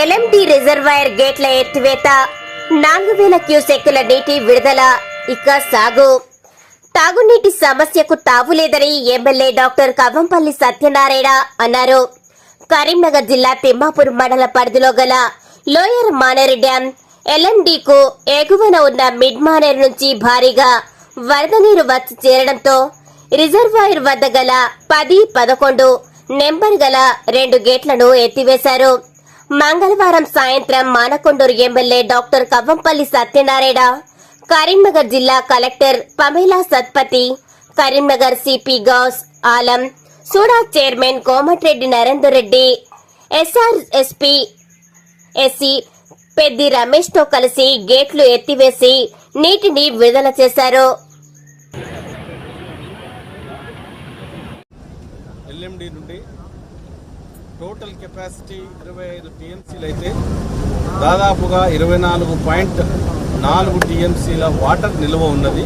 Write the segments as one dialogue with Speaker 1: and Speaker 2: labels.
Speaker 1: LMD reservoir గేట్ల ఎత్తివేత నాలుగు వేల క్యూసెక్కుల నీటి విడుదల ఇక సాగు. తాగునీటి సమస్యకు తావులేదని ఎమ్మెల్యే డాక్టర్ కవంపల్లి సత్యనారాయణ అన్నారు. కరీంనగర్ జిల్లా తిమ్మాపూర్ మండల పరిధిలో గల లోయర్ మానేరు డ్యాం ఎల్ఎండికు ఎగువన ఉన్న మిడ్ మానేరు నుంచి భారీగా వరద నీరు వచ్చి చేరడంతో రిజర్వాయర్ వద్ద గల పది పదకొండు నెంబర్ గల రెండు గేట్లను ఎత్తివేశారు. మంగళవారం సాయంత్రం మానకొండూరు ఎమ్మెల్యే డాక్టర్ కవ్వంపల్లి సత్యనారాయణ కరీంనగర్ జిల్లా collector Pamela Satpathy Karimnagar CP Gous Alam SUDA chairman Komatireddy Narender Reddy SR SP SC Peddi రమేష్తో కలిసి గేట్లు ఎత్తివేసి నీటిని విడుదల చేశారు.
Speaker 2: ఎల్ఎండి నుండి టోటల్ కెపాసిటీ ఇరవై ఐదు టీఎంసీలు అయితే దాదాపుగా ఇరవై నాలుగు పాయింట్ నాలుగు టీఎంసీల వాటర్ నిల్వ ఉన్నది.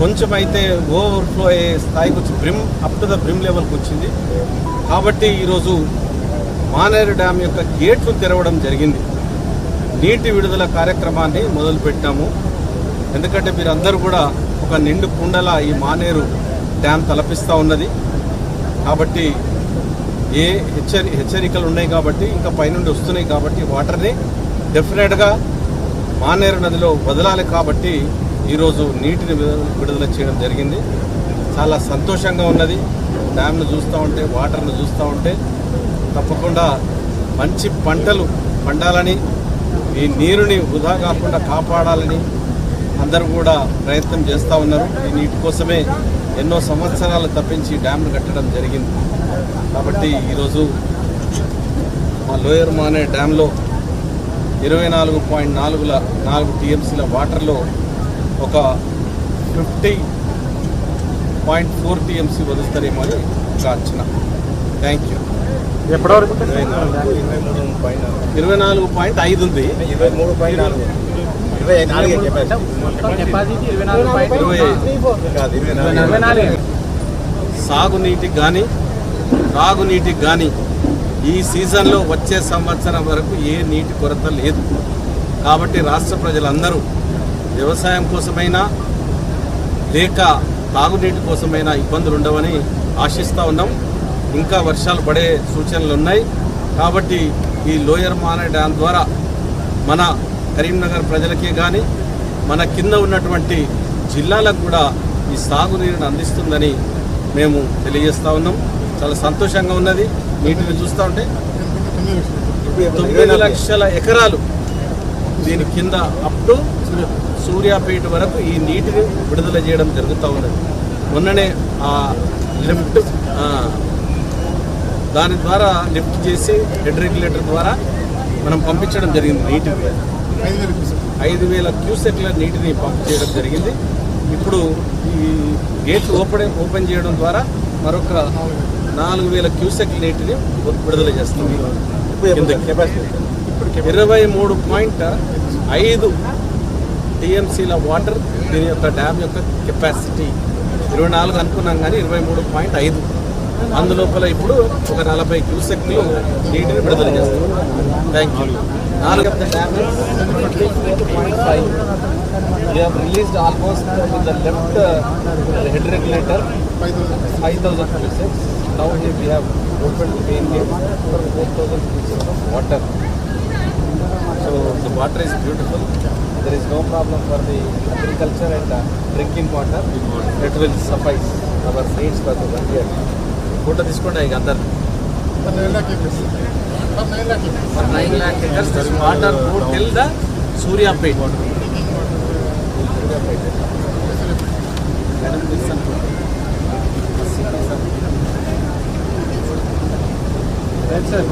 Speaker 2: కొంచెం అయితే ఓవర్ఫ్లో అయ్యే స్థాయికి వచ్చి brim up to the brim లెవెల్కి వచ్చింది. కాబట్టి ఈరోజు మానేరు డ్యామ్ యొక్క గేట్లు తెరవడం జరిగింది. నీటి విడుదల కార్యక్రమాన్ని మొదలుపెట్టాము. ఎందుకంటే మీరందరూ కూడా ఒక నిండు కుండల ఈ మానేరు డ్యామ్ తలపిస్తూ ఉన్నది. కాబట్టి ఏ హెచ్చరి హెచ్చరికలు ఉన్నాయి కాబట్టి ఇంకా పైనుండి వస్తున్నాయి కాబట్టి వాటర్ని డెఫినెట్గా మానేరు నదిలో వదలాలి కాబట్టి ఈరోజు నీటిని విడుదల చేయడం జరిగింది. చాలా సంతోషంగా ఉన్నది. డ్యామ్ను చూస్తూ ఉంటే వాటర్ను చూస్తూ ఉంటే తప్పకుండా మంచి పంటలు పండాలని ఈ నీరుని వృధా కాకుండా కాపాడాలని అందరూ కూడా ప్రయత్నం చేస్తూ ఉన్నారు. ఈ నీటి కోసమే ఎన్నో సంవత్సరాలు తప్పించి డ్యామ్ను కట్టడం జరిగింది. కాబట్టి ఈరోజు మా లోయర్ మానే డ్యాంలో ఇరవై నాలుగు పాయింట్ నాలుగుల నాలుగు టీఎంసీల వాటర్లో ఒక ఫిఫ్టీ పాయింట్ ఫోర్ టీఎంసీ వదులుతారేమో అని ఒక అంచనా. Thank you.
Speaker 3: ఎప్పటివరకు?
Speaker 2: ఇరవై నాలుగు పాయింట్ ఐదు ఉంది.
Speaker 3: ఇరవై మూడు పాయింట్ నాలుగు. ఇరవై నాలుగు
Speaker 4: కెపాసిటీ ఇరవై నాలుగు
Speaker 3: నాలుగు.
Speaker 2: సాగునీటికి కానీ తాగునీటికి కానీ ఈ సీజన్లో వచ్చే సంవత్సరం వరకు ఏ నీటి కొరత లేదు. కాబట్టి రాష్ట్ర ప్రజలందరూ వ్యవసాయం కోసమైనా లేక తాగునీటి కోసమైనా ఇబ్బందులు ఉండవని ఆశిస్తూ ఉన్నాం. ఇంకా వర్షాలు పడే సూచనలు ఉన్నాయి. కాబట్టి ఈ లోయర్ మాన డ్యామ్ ద్వారా మన కరీంనగర్ ప్రజలకే కానీ మన కింద ఉన్నటువంటి జిల్లాలకు కూడా ఈ సాగునీరుని అందిస్తుందని మేము తెలియజేస్తూ ఉన్నాం. చాలా సంతోషంగా ఉన్నది. నీటిని చూస్తూ ఉంటే తొమ్మిది లక్షల ఎకరాలు దీని కింద అప్ టు సూర్యాపేట వరకు ఈ నీటిని విడుదల చేయడం జరుగుతూ ఉన్నది. మొన్ననే ఆ లిఫ్ట్ దాని ద్వారా లిఫ్ట్ చేసి హెడ్ రెగ్యులేటర్ ద్వారా మనం పంపించడం జరిగింది. నీటిని ఐదు వేల క్యూసెక్ల నీటిని పంప్ చేయడం జరిగింది. ఇప్పుడు ఈ గేట్లు ఓపెన్ ఓపెన్ చేయడం ద్వారా మరొక నాలుగు వేల క్యూసెక్ నీటిని విడుదల చేస్తుంది. ఇరవై మూడు పాయింట్ ఐదు టీఎంసీల వాటర్ దీని యొక్క డ్యామ్ యొక్క కెపాసిటీ. ఇరవై నాలుగు అనుకున్నాం కానీ ఇరవై మూడు పాయింట్ ఐదు అందులోపల ఇప్పుడు ఒక నలభై క్యూసెక్లు నీటిని విడుదల చేస్తాం థ్యాంక్ యూ నాలుగు of the dam point five We have released almost with the left uh, head regulator 5,000 cusecs. Now here we have opened the main gate for 4,000 cusecs of water. So the water is beautiful. There is no problem for the agriculture and uh, drinking water. It will suffice our needs for the one year. Photo తీసుకోండి ఇక అందరు nine lakh acres water till the Suryapet.
Speaker 4: Right sir